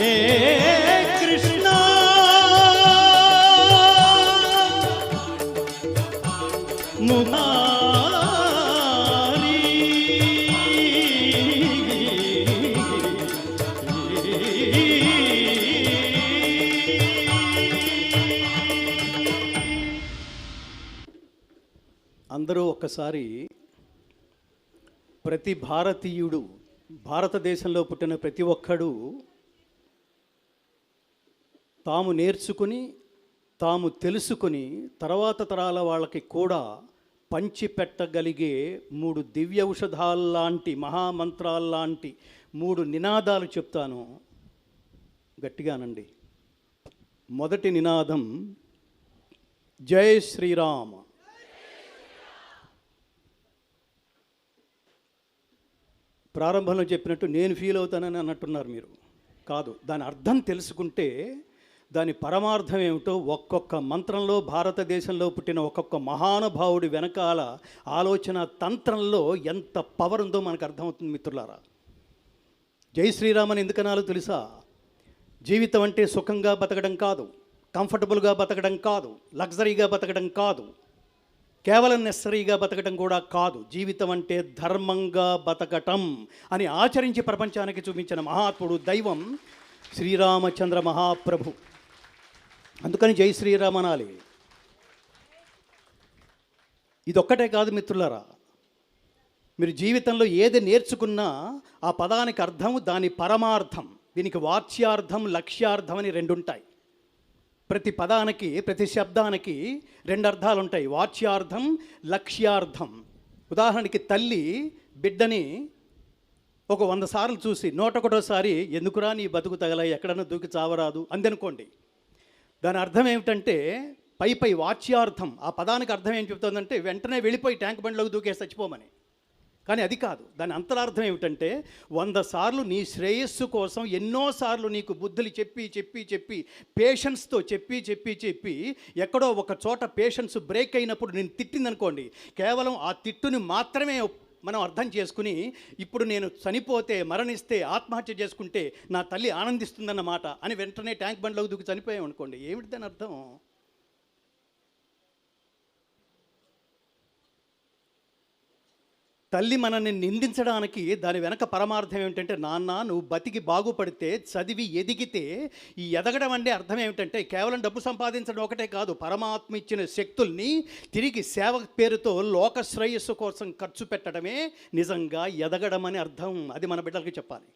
హే కృష్ణ. మురారి అందరూ ఒక్కసారి ప్రతి భారతీయుడు భారతదేశంలో పుట్టిన ప్రతి ఒక్కడు తాము నేర్చుకుని తాము తెలుసుకుని తర్వాత తరాల వాళ్ళకి కూడా పంచిపెట్టగలిగే మూడు దివ్య ఔషధాల్లాంటి మహామంత్రాల్లాంటి మూడు నినాదాలు చెప్తాను. గట్టిగానండి. మొదటి నినాదం జై శ్రీరామ్. ప్రారంభంలో చెప్పినట్టు నేను ఫీల్ అవుతానని అన్నట్టున్నారు మీరు. కాదు దాని అర్థం తెలుసుకుంటే దాని పరమార్థం ఏమిటో ఒక్కొక్క మంత్రంలో భారతదేశంలో పుట్టిన ఒక్కొక్క మహానుభావుడి వెనకాల ఆలోచన తంత్రంలో ఎంత పవర్ ఉందో మనకు అర్థమవుతుంది మిత్రులారా. జై శ్రీరామని ఎందుకనాలో తెలుసా? జీవితం అంటే సుఖంగా బతకడం కాదు కంఫర్టబుల్గా బతకడం కాదు లగ్జరీగా బతకడం కాదు కేవలం నెస్సరీగా బతకడం కూడా కాదు. జీవితం అంటే ధర్మంగా బతకటం అని ఆచరించి ప్రపంచానికి చూపించిన మహాత్ముడు దైవం శ్రీరామచంద్ర మహాప్రభు. అందుకని జై శ్రీరామ్ అనాలి. ఇదొక్కటే కాదు మిత్రులారా మీరు జీవితంలో ఏది నేర్చుకున్నా ఆ పదానికి అర్థం దాని పరమార్థం దీనికి వాచ్యార్థం లక్ష్యార్థం అని రెండు ఉంటాయి ప్రతి పదానికి ప్రతి శబ్దానికి రెండు అర్థాలు ఉంటాయి వాచ్యార్థం లక్ష్యార్థం. ఉదాహరణకి తల్లి బిడ్డని ఒక వంద సార్లు చూసి నూటొకటోసారి ఎందుకురా నీ బతుకు తగల? ఎక్కడన్నా దూకి చావరాదు? అందనుకోండి. దాని అర్థం ఏమిటంటే పై పై వాచ్యార్థం. ఆ పదానికి అర్థం ఏం చెప్తుందంటే వెంటనే వెళ్ళిపోయి ట్యాంక్ బండ్లోకి దూకేసి చచ్చిపోమని. కానీ అది కాదు. దాని అంతరార్థం ఏమిటంటే వంద సార్లు నీ శ్రేయస్సు కోసం ఎన్నోసార్లు నీకు బుద్ధులు చెప్పి చెప్పి చెప్పి పేషెన్స్తో చెప్పి చెప్పి చెప్పి ఎక్కడో ఒక చోట పేషెన్స్ బ్రేక్ అయినప్పుడు నేను తిట్టిందనుకోండి. కేవలం ఆ తిట్టుని మాత్రమే మనం అర్థం చేసుకుని ఇప్పుడు నేను చనిపోతే మరణిస్తే ఆత్మహత్య చేసుకుంటే నా తల్లి ఆనందిస్తుందన్నమాట అని వెంటనే ట్యాంక్ బండ్లోకి దూకి చనిపోయాం అనుకోండి ఏమిటి దాని అర్థం? తల్లి మనల్ని నిందించడానికి దాని వెనక పరమార్థం ఏమిటంటే నాన్న నువ్వు బతికి బాగుపడితే చదివి ఎదిగితే ఈ ఎదగడం అంటే అర్థం ఏమిటంటే కేవలం డబ్బు సంపాదించడం ఒకటే కాదు పరమాత్మ ఇచ్చిన శక్తుల్ని తిరిగి సేవ పేరుతో లోక శ్రేయస్సు కోసం ఖర్చు పెట్టడమే నిజంగా ఎదగడం అని అర్థం. అది మన బిడ్డలకి చెప్పాలి.